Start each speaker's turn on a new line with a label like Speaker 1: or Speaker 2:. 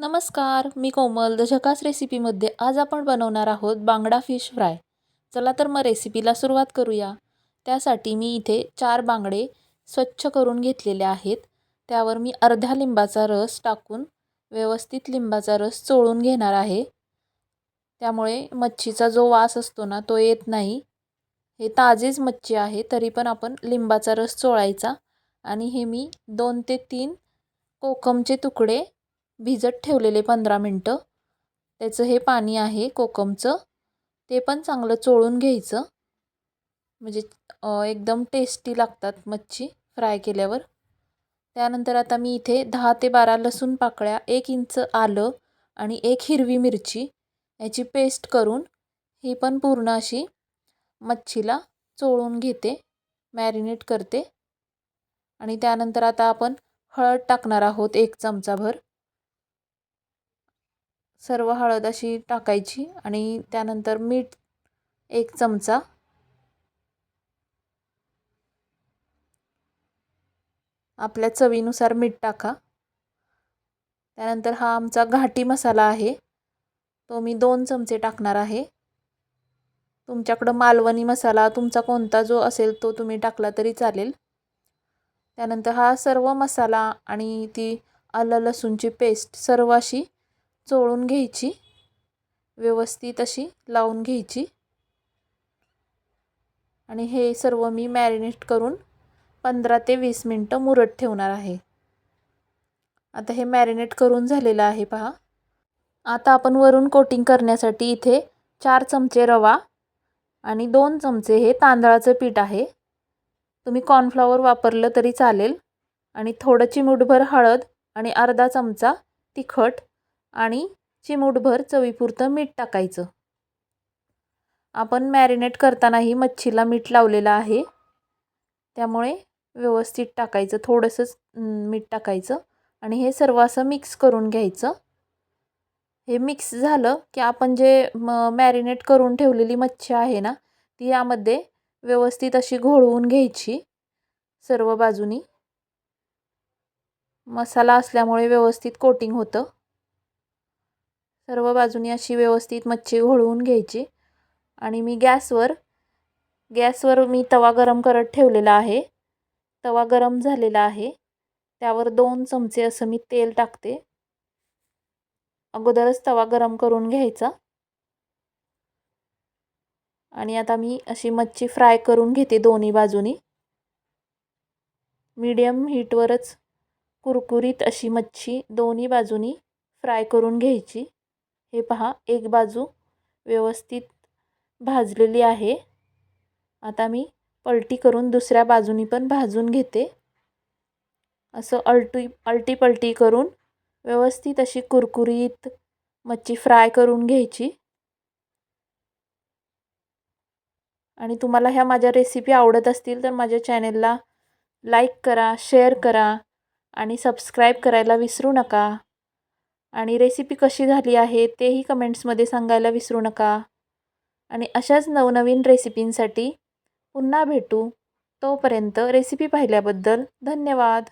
Speaker 1: नमस्कार मी कोमल. द झकास रेसिपीमध्ये आज आपण बनवणार आहोत बांगडा फिश फ्राय. चला तर मग रेसिपीला सुरुवात करूया. त्यासाठी मी इथे चार बांगडे स्वच्छ करून घेतलेले आहेत. त्यावर मी अर्ध्या लिंबाचा रस टाकून व्यवस्थित लिंबाचा रस चोळून घेणार आहे. त्यामुळे मच्छीचा जो वास असतो ना तो येत नाही. हे ताजेच मच्छी आहे तरी पण आपण लिंबाचा रस चोळायचा. आणि हे मी दोन ते तीन कोकमचे तुकडे भिजत ठेवलेले पंधरा मिनटं. त्याचं हे पाणी आहे कोकमचं. ते पण चांगलं चोळून घ्यायचं. म्हणजे एकदम टेस्टी लागतात मच्छी फ्राय केल्यावर. त्यानंतर आता मी इथे दहा ते बारा लसूण पाकळ्या एक इंच आलं आणि एक हिरवी मिरची याची पेस्ट करून ही पण पूर्ण अशी मच्छीला चोळून घेते मॅरिनेट करते. आणि त्यानंतर आता आपण हळद टाकणार आहोत एक चमचाभर. सर्व हळद अशी टाकायची आणि त्यानंतर मीठ एक चमचा. आपल्या चवीनुसार मीठ टाका. त्यानंतर हा आमचा घाटी मसाला आहे. तो मी दोन चमचे टाकणार आहे. तुमच्याकडं मालवणी मसाला तुमचा कोणता जो असेल तो तुम्ही टाकला तरी चालेल. त्यानंतर हा सर्व मसाला आणि ती आलं लसूणची पेस्ट सर्व अशी चोळून घ्यायची. व्यवस्थित अशी लावून घ्यायची. आणि हे सर्व मी मॅरिनेट करून पंधरा ते वीस मिनटं मुरत ठेवणार आहे. आता हे मॅरिनेट करून झालेलं आहे पहा. आता आपण वरून कोटिंग करण्यासाठी इथे चार चमचे रवा आणि दोन चमचे हे तांदळाचं पीठ आहे. तुम्ही कॉर्नफ्लॉवर वापरलं तरी चालेल. आणि थोडं चिमूटभर हळद आणि अर्धा चमचा तिखट आणि चिमूटभर चवीपुरतं मीठ टाकायचं. आपण मॅरिनेट करतानाही मच्छीला मीठ लावलेलं आहे. त्यामुळे व्यवस्थित टाकायचं थोडंसंच मीठ टाकायचं आणि हे सर्व असं मिक्स करून घ्यायचं. हे मिक्स झालं की आपण जे म मॅरिनेट करून ठेवलेली मच्छी आहे ना ती यामध्ये व्यवस्थित अशी घोळवून घ्यायची सर्व बाजूनी. मसाला असल्यामुळे व्यवस्थित कोटिंग होतं. सर्व बाजूनी अशी व्यवस्थित मच्छी घोळवून घ्यायची. आणि मी गॅसवर गॅसवर मी तवा गरम करत ठेवलेला आहे. तवा गरम झालेला आहे. त्यावर दोन चमचे असं मी तेल टाकते. अगोदरच तवा गरम करून घ्यायचा. आणि आता मी अशी मच्छी फ्राय करून घेते दोन्ही बाजूनी. मीडियम हीटवरच कुरकुरीत अशी मच्छी दोन्ही बाजूनी फ्राय करून घ्यायची. हे पहा एक बाजू व्यवस्थित भाजलेली आहे. आता मी पलटी करून दुसऱ्या बाजूनी पण भाजून घेते. असं अलटी अलटी पलटी करून व्यवस्थित अशी कुरकुरीत मच्छी फ्राय करून घ्यायची. आणि तुम्हाला ह्या माझ्या रेसिपी आवडत असतील तर माझ्या चॅनेलला लाईक करा शेअर करा आणि सबस्क्राईब करायला विसरू नका. आणि रेसिपी कशी झाली आहे तेही कमेंट्समध्ये सांगायला विसरू नका. आणि अशाच नवनवीन रेसिपींसाठी पुन्हा भेटू. तोपर्यंत रेसिपी पाहिल्याबद्दल धन्यवाद.